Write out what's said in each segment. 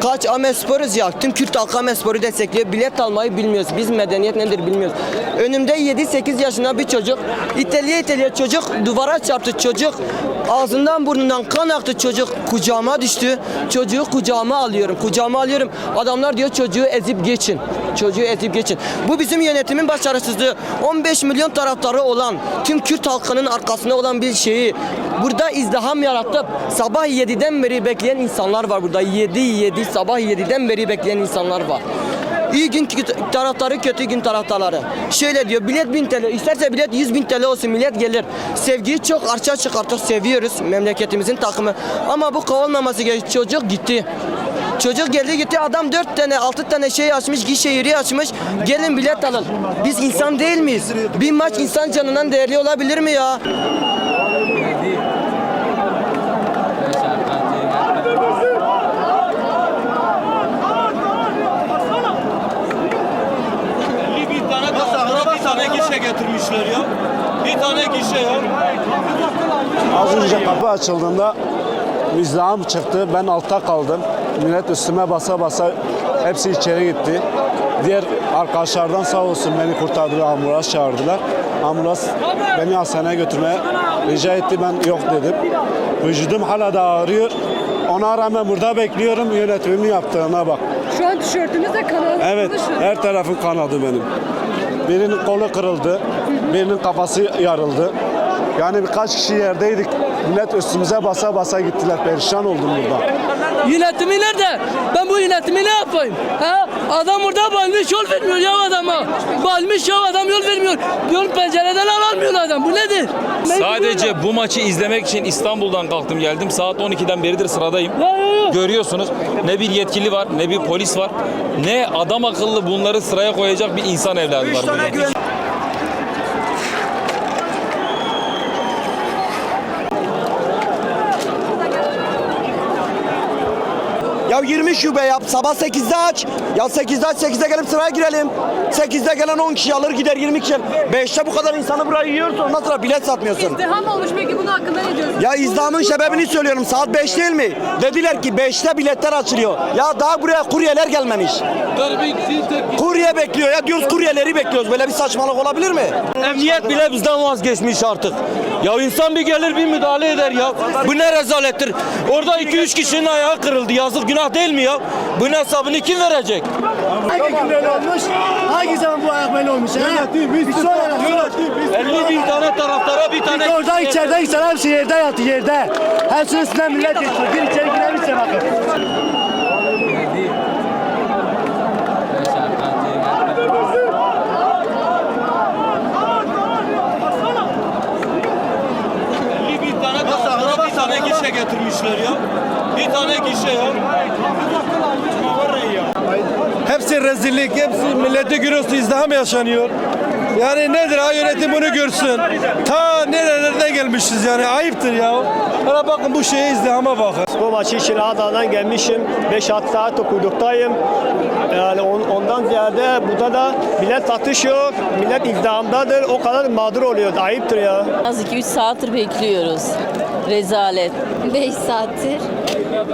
Kaç Amespor'uz ya. Tüm Kürt halkı Amespor'u destekliyor. Bilet almayı bilmiyoruz. Biz medeniyet nedir bilmiyoruz. Önümde 7-8 yaşında bir çocuk. İteliye iteliye çocuk duvara çarptı çocuk. Ağzından burnundan kan aktı çocuk. Kucağıma düştü. Çocuğu kucağıma alıyorum. Kucağıma alıyorum. Adamlar diyor çocuğu ezip geçin. Çocuğu ezip geçin. Bu bizim yönetimin başarısızlığı. 15 milyon taraftarı olan, tüm Kürt halkının arkasında olan bir şeyi burada izdiham yaratıp sabah 7'den beri bekleyen insanlar var burada. 7 7 sabah 7'den beri bekleyen insanlar var. İyi gün taraftarı, kötü gün taraftarları. Şöyle diyor, bilet 1000 TL, isterse bilet 100 bin TL olsun, millet gelir. Sevgiyi çok arça çıkarttık, seviyoruz memleketimizin takımı. Ama bu kovulmaması gerekiyor. Çocuk gitti. Çocuk geldi gitti adam 4 tane 6 tane şey açmış gişe yeri açmış gelin bilet alın. Biz insan değil miyiz? Bir maç insan canından değerli olabilir mi ya? Bir tane taraftara bir tane gişe getirmişler ya. Bir tane gişe ya. Az önce kapı açıldığında izdiham çıktı. Ben altta kaldım. Millet üstüme basa basa hepsi içeri gitti. Diğer arkadaşlardan sağ olsun beni kurtardılar, ambulans çağırdılar. Ambulans beni hastaneye götürmeye rica etti. Ben yok dedim. Vücudum hala da ağrıyor. Ona rağmen burada bekliyorum. Yönetimimin yaptığına bak. Şu an tişörtünüz de kanalı Evet, her tarafım kanadı benim. Birinin kolu kırıldı, birinin kafası yarıldı. Yani birkaç kişi yerdeydik. Millet üstümüze basa basa gittiler. Perişan oldum burada. Yönetimi nerede? Ben bu yönetimi ne yapayım? Ha? Adam burada balmış yol vermiyor ya adama. Balmış ya adam yol vermiyor. Yol pencereden alamıyor adam. Bu nedir? Sadece bu maçı izlemek için İstanbul'dan kalktım geldim. Saat 12'den beridir sıradayım. Ya, ya, ya. Görüyorsunuz ne bir yetkili var ne bir polis var. Ne adam akıllı bunları sıraya koyacak bir insan evladı var. burada. Ya 20 şube yap. Sabah 8'de aç. Ya 8'de aç 8'de gelip sıraya girelim. 8'de gelen 10 kişi alır gider 20 kişi. 5'te bu kadar insanı buraya yiyorsun. Ondan sonra bilet satmıyorsun. İzdiham olmuş peki bunun hakkında ne diyorsunuz? Ya izdamın sebebini söylüyorum. Saat 5 değil mi? Dediler ki 5'te biletler açılıyor. Ya daha buraya kuryeler gelmemiş. Kurye bekliyor ya diyoruz kuryeleri bekliyoruz. Böyle bir saçmalık olabilir mi? Emniyet bile bizden vazgeçmiş artık. Ya insan bir gelir bir müdahale eder ya. Bu ne rezalettir. Orada 2-3 kişinin ayağı kırıldı. Yazık günah değil mi ya? Bunun hesabını kim verecek? Hangi gün böyle olmuş? Hangi zaman bu ayak böyle olmuş? Yönetim, biz söyle. 50 bin tane taraftara bir tane... Orada içeride insan hepsi yerde yatı yerde. Hepsinin üstünden millet geçiyor. Bir içeri girebilirse bakın. Bir bir tane gişe getirmişler ya. Bir tane gişe ya. Rezillik, hepsi millete görüyorsun izdiham yaşanıyor. Yani nedir ha yönetim bunu görsün. Ta nerelerden gelmişiz yani ayıptır ya. Hele bakın bu şeye izdihama bakın. Bu maçı için Adana'dan gelmişim. 5-6 saat okuduktayım. Yani on- ondan ziyade burada da bilet satış yok. Millet izdihamdadır. O kadar mağdur oluyor. Ayıptır ya. Az 2-3 saattir bekliyoruz. Rezalet. 5 saattir.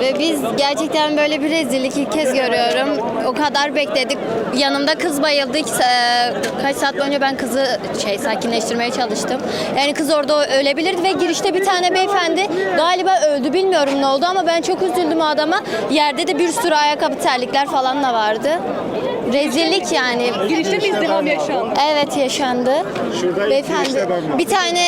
Ve biz gerçekten böyle bir rezillik ilk kez görüyorum. O kadar bekledik. Yanımda kız bayıldı. Sa- Kaç saat boyunca ben kızı şey sakinleştirmeye çalıştım. Yani kız orada ölebilirdi ve girişte bir tane beyefendi galiba öldü bilmiyorum ne oldu ama ben çok üzüldüm o adama. Yerde de bir sürü ayakkabı terlikler falan da vardı. Rezillik yani. Girişte mi izdiham yaşandı? Evet yaşandı. Beyefendi bir tane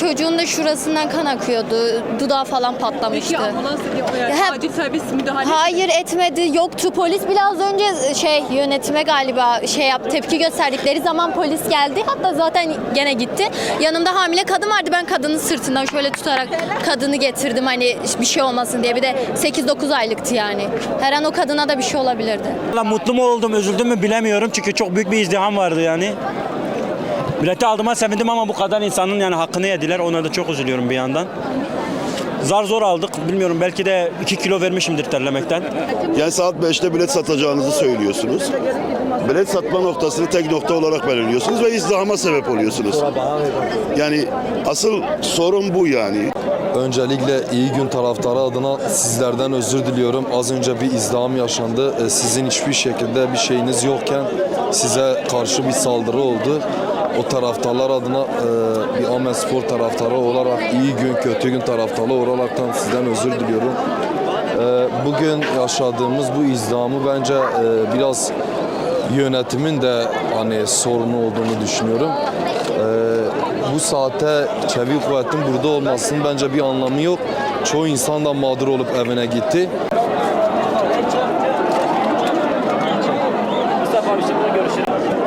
çocuğun da şurasından kan akıyordu. Dudağı falan patlamıştı. Peki ambulans yani Ya hep- acil servis müdahale Hayır etmedi. Yoktu. Polis biraz önce şey yönetime galiba şey yap tepki gösterdikleri zaman polis geldi. Hatta zaten gene gitti. Yanımda hamile kadın vardı. Ben kadının sırtından şöyle tutarak kadını getirdim. Hani bir şey olmasın diye. Bir de 8-9 aylıktı yani. Her an o kadına da bir şey olabilirdi. Mutlu mu oldum, üzüldüm mü bilemiyorum. Çünkü çok büyük bir izdiham vardı yani. Bileti aldığıma sevindim ama bu kadar insanın yani hakkını yediler. Ona da çok üzülüyorum bir yandan. Zar zor aldık. Bilmiyorum belki de 2 kilo vermişimdir terlemekten. Yani saat 5'te bilet satacağınızı söylüyorsunuz. Bilet satma noktasını tek nokta olarak belirliyorsunuz ve izdihama sebep oluyorsunuz. Yani asıl sorun bu yani. Öncelikle iyi gün taraftarı adına sizlerden özür diliyorum. Az önce bir izdiham yaşandı. Ee, Sizin hiçbir şekilde bir şeyiniz yokken size karşı bir saldırı oldu. O taraftarlar adına e, bir Ahmet Spor taraftarı olarak iyi gün kötü gün taraftarı olaraktan sizden özür diliyorum. Ee, Bugün yaşadığımız bu izdihamı bence e, biraz yönetimin de hani sorunu olduğunu düşünüyorum. Ee, bu saate çevik kuvvetin burada olmasının bence bir anlamı yok. Çoğu insan da mağdur olup evine gitti. Başkanı rahat rahat